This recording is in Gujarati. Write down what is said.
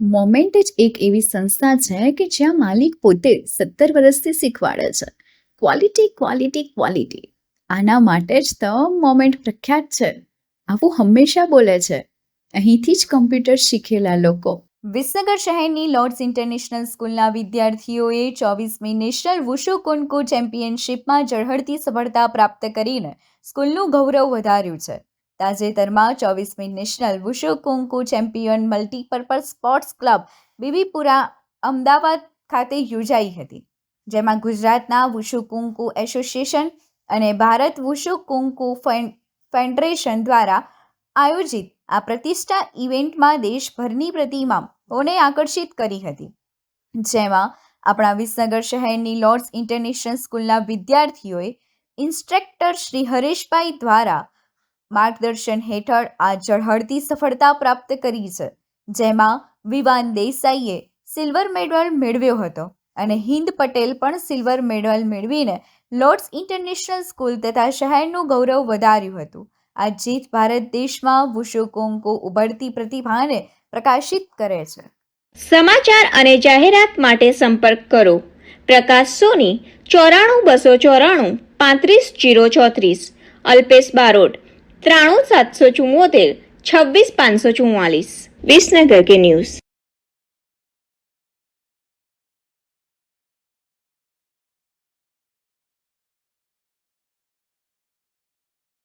મોમેન્ટ જ એક એવી સંસ્થા છે કે જ્યાં માલિક પોતે સત્તર વર્ષથી શીખવાડે છે. ક્વોલિટી ક્વોલિટી ક્વોલિટી આના માટે જ તો મોમેન્ટ પ્રખ્યાત છે. આવું હંમેશા બોલે છે. અહીંથી જ કમ્પ્યુટર શીખેલા લોકો. વિસનગર શહેરની લોર્ડ્સ ઇન્ટરનેશનલ સ્કૂલના વિદ્યાર્થીઓએ ચોવીસમી નેશનલ વુશુ કુનકુ ચેમ્પિયનશિપમાં ઝળહળતી સફળતા પ્રાપ્ત કરીને સ્કૂલનું ગૌરવ વધાર્યું છે. તાજેતરમાં ચોવીસમી national wushu kung fu champion multipurpose sports club Bibipura Ahmedabad ખાતે યોજાઈ હતી, જેમાં ગુજરાતના વુશુ કુંકુ એસોસિએશન અને ભારત વુશુ કુંકુ ફેન- ફેડરેશન દ્વારા આયોજિત આ પ્રતિષ્ઠા ઇવેન્ટમાં દેશભરની પ્રતિમાઓને આકર્ષિત કરી હતી. જેમાં આપણા વિસનગર શહેરની લોર્ડ્સ ઇન્ટરનેશનલ સ્કૂલના વિદ્યાર્થીઓએ ઇન્સ્ટ્રક્ટર શ્રી હરેશભાઈ દ્વારા માર્ગદર્શન હેઠળ આ ઝળહળતી સફળતા પ્રાપ્ત કરી છે, જેમાં વિવાન દેસાઈએ સિલ્વર મેડલ મેળવ્યો હતો અને હિન્દ પટેલ પણ સિલ્વર મેડલ મેળવીને લોર્ડ્સ ઇન્ટરનેશનલ સ્કૂલ તથા શહેરનું ગૌરવ વધાર્યું હતું. આ જીત ભારત દેશમાં વુશુ કુંકુ ઉભરતી પ્રતિભાને પ્રકાશિત કરે છે. સમાચાર અને જાહેરાત માટે સંપર્ક કરો. પ્રકાશ સોની, ચોરાણું બસો ચોરાણું, પાંત્રીસ જીરો ચોત્રીસ. અલ્પેશ બારોટ, ત્રાણું સાતસો ચુમ્મોતેર છવ્વીસ પાંચસો ચુમ્માલીસ વિસનગર કે ન્યૂઝ.